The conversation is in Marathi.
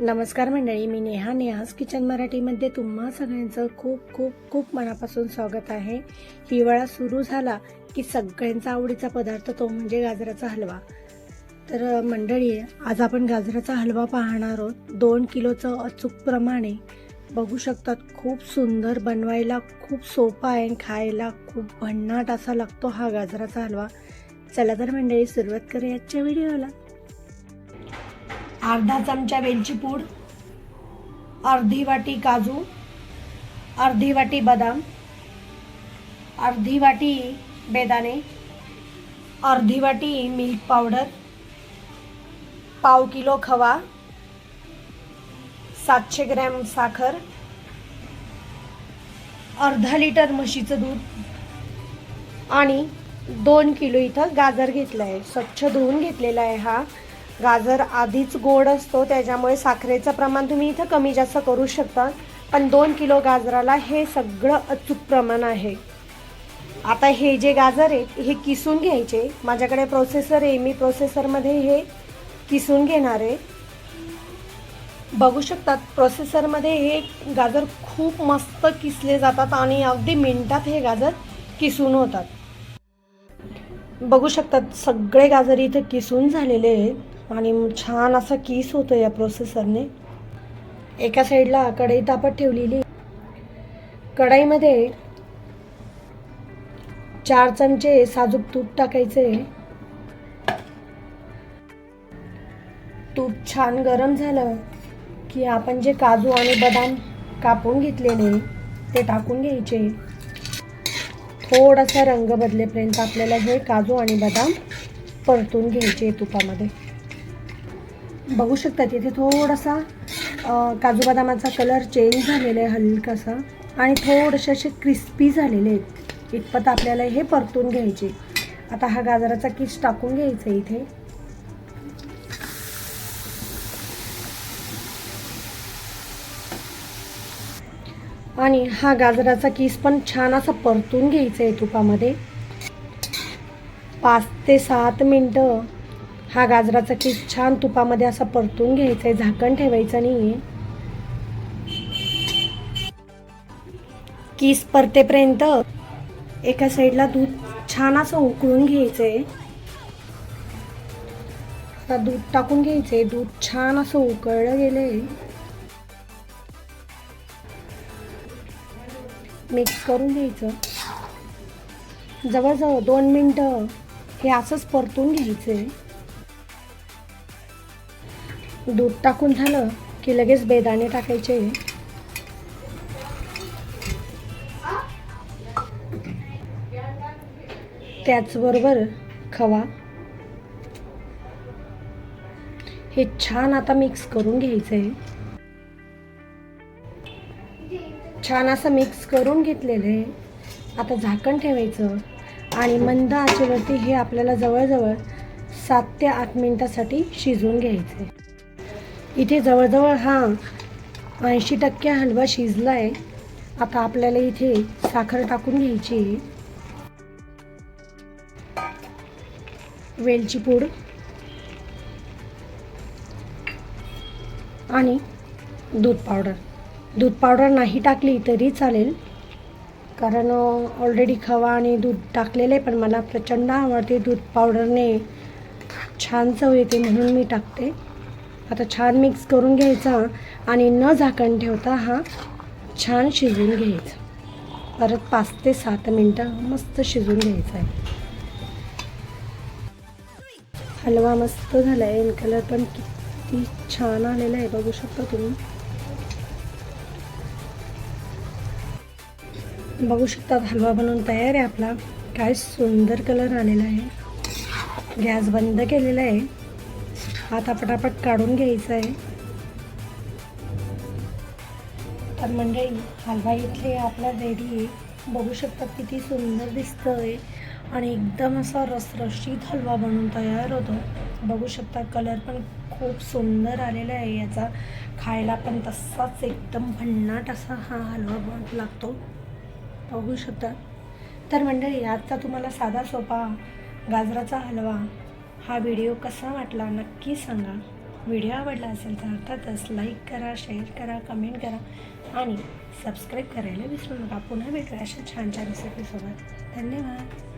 नमस्कार मंडळी मी नेहा. नेहास किचन मराठीमध्ये तुम्हा सगळ्यांचं खूप खूप खूप मनापासून स्वागत आहे. हिवाळा सुरू झाला की सगळ्यांचा आवडीचा पदार्थ तो म्हणजे गाजराचा हलवा. तर मंडळी आज आपण गाजराचा हलवा पाहणार आहोत. दोन किलोचं अचूक प्रमाणे बघू शकतात. खूप सुंदर बनवायला खूप सोपा आहे आणि खायला खूप भन्नाट असा लागतो हा गाजराचा हलवा. चला तर मंडळी सुरुवात करूया आजच्या व्हिडिओला. अर्धा चमचा वेलची पूड अर्धी वाटी काजू अर्धी वाटी बदाम अर्धी वाटी बेदाणे अर्धी वाटी मिल्क पावडर पाव किलो खवा सातशे ग्रॅम साखर अर्धा लिटर म्हशीचं दूध आणि दोन किलो इथं गाजर घेतलं आहे स्वच्छ धुवून घेतलेला आहे हा. गाजर आधीच गोड असतो त्याच्यामुळे साखरेचं प्रमाण तुम्ही इथं कमी जास्त करू शकता. पण दोन किलो गाजराला हे सगळं अचूक प्रमाण आहे. आता हे जे गाजर आहेत हे किसून घ्यायचे. माझ्याकडे प्रोसेसर आहे मी प्रोसेसरमध्ये हे किसून घेणार आहे. बघू शकतात प्रोसेसरमध्ये हे गाजर खूप मस्त किसले जातात आणि अगदी मिनटात हे गाजर किसून होतात. बघू शकतात सगळे गाजर इथं किसून झालेले आहेत. आणि छान असा किस होतो या प्रोसेसरने एका साईडला कढई तापत ठेवलेली. कढईमध्ये चार चमचे साजूक तूप टाकायचे. तूप छान गरम झालं की आपण जे काजू आणि बदाम कापून घेतलेले ते टाकून घ्यायचे. थोडासा रंग बदलेपर्यंत आपल्याला हे काजू आणि बदाम परतून घ्यायचे तुपामध्ये. बघू शकता तिथे थोडासा काजू बदामाचा कलर चेंज झालेला आहे हलकासा आणि थोडेसे असे क्रिस्पी झालेले आहेत. इतपत आपल्याला हे परतून घ्यायचे. आता हा गाजराचा किस टाकून घ्यायचा इथे. आणि हा गाजराचा किस पण छान असा परतून घ्यायचा आहे तुपामध्ये. पाच ते सात मिनटं हा गाजराचा केक छान तुपामध्ये असा परतून घ्यायचा आहे झाकण ठेवायचं नाही आहे किस परतेपर्यंत एका साईडला दूध छान असं उकळून घ्यायचं आहे आता दूध टाकून घ्यायचं आहे दूध छान असं उकळलं गेलं आहे मिक्स करून घ्यायचं. जवळजवळ दोन मिनटं हे असंच परतून घ्यायचं आहे दूध टाकून झालं की लगेच बेदाणे टाकायचे. त्याचबरोबर खवा. हे छान आता मिक्स करून घ्यायचं आहे छान असं मिक्स करून घेतलेलं आहे. आता झाकण ठेवायचं आणि मंद आचेवरती हे आपल्याला जवळजवळ सात ते आठ मिनटासाठी शिजवून घ्यायचं आहे इथे जवळजवळ हा ऐंशी टक्के हलवा शिजला आहे आता आपल्याला इथे साखर टाकून घ्यायची. आहे वेलची पूड. आणि दूध पावडर. दूध पावडर नाही टाकली तरी चालेल. कारण ऑलरेडी खवा आणि दूध टाकलेलं आहे पण मला प्रचंड आवडते दूध पावडरने. छान चव येते म्हणून मी टाकते. आता छान मिक्स करून घ्यायचा आणि न झाकण ठेवता हा छान शिजवून घ्यायचा. परत पाच ते सात मिनटं मस्त शिजवून घ्यायचा आहे. हलवा मस्त झाला आहे कलर पण किती छान आलेला आहे. बघू शकता तुम्ही. बघू शकतात हलवा बनवून तयार आहे आपला. काय सुंदर कलर आलेला आहे. गॅस बंद केलेला आहे. आता पटापट काढून घ्यायचा आहे. तर मंडळी हलवा इथले आपला रेडी आहे. बघू शकतात किती सुंदर दिसतंय. आणि एकदम असा रसरशीत हलवा बनवून तयार होतो. बघू शकता कलर पण खूप सुंदर आलेला आहे याचा. खायला पण तसाच एकदम भन्नाट असा हा हलवा बन लागतो. बघू शकता. तर मंडळी आजचा तुम्हाला साधा सोपा गाजराचा हलवा हा व्हिडिओ कसा वाटला नक्की सांगा. व्हिडिओ आवडला असेल तर अर्थातच लाईक करा शेअर करा कमेंट करा आणि सबस्क्राईब करायला विसरू नका. पुन्हा भेटूया अशा छान छान रेसिपीसोबत धन्यवाद.